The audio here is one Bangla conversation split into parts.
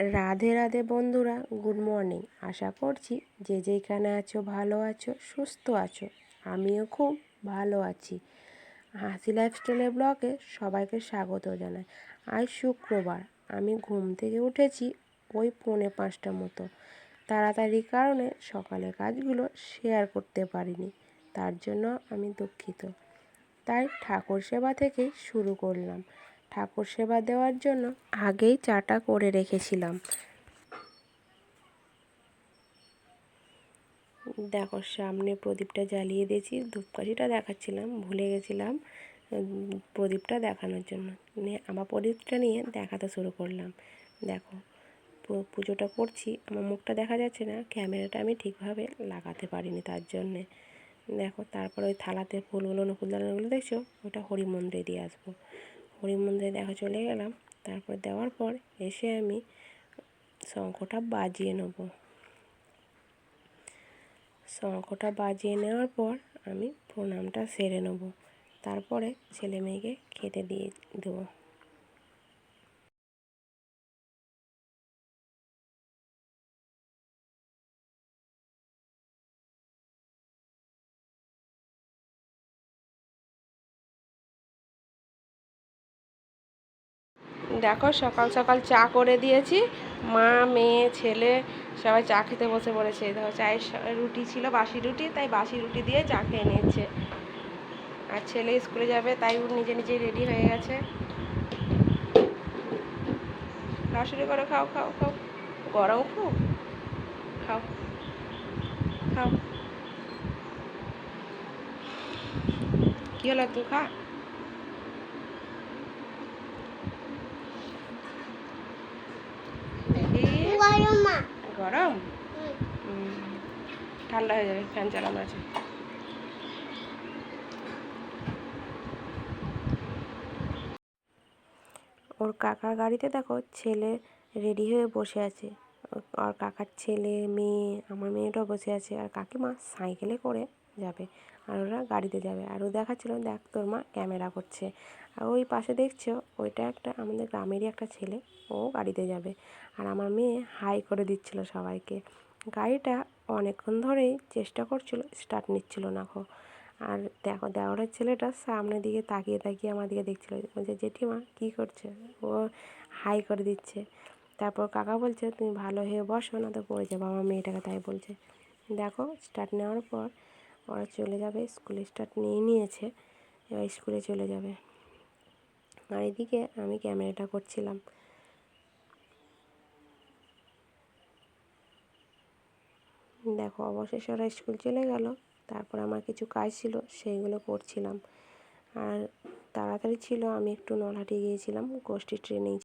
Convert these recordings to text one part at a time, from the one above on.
রাধে রাধে বন্ধুরা, গুড মর্নিং। আশা করছি যে যেখানে আছো ভালো আছো, সুস্থ আছো। আমিও খুব ভালো আছি। হাসি লাইফস্টাইলের ব্লগে সবাইকে স্বাগত জানাই। আজ শুক্রবার, আমি ঘুম থেকে উঠেছি ওই পৌনে পাঁচটা মতো। তাড়াতাড়ির কারণে সকালের কাজগুলো শেয়ার করতে পারিনি, তার জন্য আমি দুঃখিত। তাই ঠাকুর সেবা থেকেই শুরু করলাম। ঠাকুর সেবা দেওয়ার জন্য আগেই চাটা করে রেখেছিলাম। দেখো, সামনে প্রদীপটা জ্বালিয়ে দিয়েছি, ধূপকাঠিটা দেখাচ্ছিলাম, ভুলে গেছিলাম প্রদীপটা দেখানোর জন্য। নিয়ে আমার প্রদীপটা নিয়ে দেখাতে শুরু করলাম। দেখো পুজোটা করছি, আমার মুখটা দেখা যাচ্ছে না, ক্যামেরাটা আমি ঠিকভাবে লাগাতে পারিনি তার জন্যে। দেখো, তারপর ওই থালাতে ফুলগুলো নকুলদানাগুলো দেখছ? ওটা হরি মন্দিরে দিয়ে আসব। হরি মন্দিরে দেখা চলে গেলাম। তারপর দেওয়ার পর এসে আমি শঙ্খটা বাজিয়ে নেব। শঙ্খটা বাজিয়ে নেওয়ার পর আমি প্রণামটা সেরে নেব। তারপরে ছেলে মেয়েকে খেতে দিয়ে দেবো। দেখো, সকাল সকাল চা করে দিয়েছি। মা, মেয়ে, ছেলে সবাই চা খেতে বসে পড়েছে। দেখো, চায়ের রুটি ছিল, বাসি রুটি, তাই বাসি রুটি দিয়ে চা খেয়ে নিচ্ছে। আর ছেলে স্কুলে যাবে, তাই ও নিজে নিজে রেডি হয়ে গেছে। শুরু করো, খাও খাও খাও। গরম খুব? খাও খাও। কি হলো, তুই খা? গরম। ঠান্ডা হয়ে যাবে ফ্যান চালানো আছে। ওর কাকার গাড়িতে দেখো ছেলে রেডি হয়ে বসে আছে। আর কাকার ছেলে মেয়ে আমার মেয়েটাও বসে আছে। আর কাকিমা সাইকেলে করে যাবে। আর ওরা গাড়িতে যাবে। আর ও দেখাচ্ছিল, দেখ, তোর মা ক্যামেরা করছে। আর ওই পাশে দেখছ, ওইটা একটা আমাদের গ্রামেরই একটা ছেলে, ও গাড়িতে যাবে। আর আমার মেয়ে হাই করে দিচ্ছিল সবাইকে। গাড়িটা অনেকক্ষণ ধরেই চেষ্টা করছিল, স্টার্ট নিচ্ছিল না খো আর দেখো দেওয়ারের ছেলেটা সামনের দিকে তাকিয়ে তাকিয়ে আমার দিকে দেখছিলো। বলছে, জেঠিমা, কী করছে? ও হাই করে দিচ্ছে। তারপর কাকা বলছে, তুমি ভালো হয়ে বসো, না তো পড়ে যাব। আমার মেয়েটাকে তাই বলছে। দেখো, স্টার্ট নেওয়ার পর ওরা চলে যাবে স্কুলে স্টার্ট নিয়ে নিয়েছে, এবার স্কুলে চলে যাবে। আর এদিকে আমি ক্যামেরাটা করছিলাম। দেখো, অবশেষে ওরা স্কুল চলে গেল, তারপর আমার কিছু কাজ ছিল, সেইগুলো করছিলাম। আর তাড়াতাড়ি ছিল, আমি একটু নলহাটি গিয়েছিলাম, গোষ্ঠী ট্রেনিং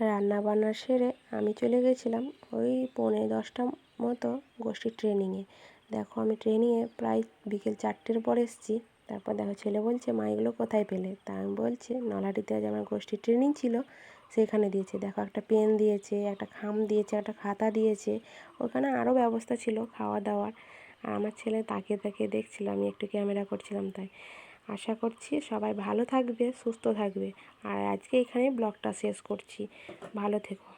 রান্না বান্না সেরে আমি চলে গেছিলাম ওই পৌনে দশটা মতো গোষ্ঠী ট্রেনিংয়ে দেখো আমি ট্রেনিংয়ে প্রায় বিকেল চারটের পর এসেছি। তারপর দেখো ছেলে বলছে, মা, এগুলো কোথায় পেলে? তা আমি বলছি, নলহাটিতে আজ আমার গোষ্ঠীর ট্রেনিং ছিল, সেখানে দিয়েছে। দেখো একটা পেন দিয়েছে, একটা খাম দিয়েছে, একটা খাতা দিয়েছে, ওখানে আরও ব্যবস্থা ছিল খাওয়া দাওয়ার আর আমার ছেলে তাকিয়ে তাকিয়ে দেখছিল, আমি একটু ক্যামেরা করছিলাম তাই। আশা করছি সবাই ভালো থাকবে, সুস্থ থাকবে। আর আজকে এখানে ব্লগটা শেষ করছি। ভালো থেকো।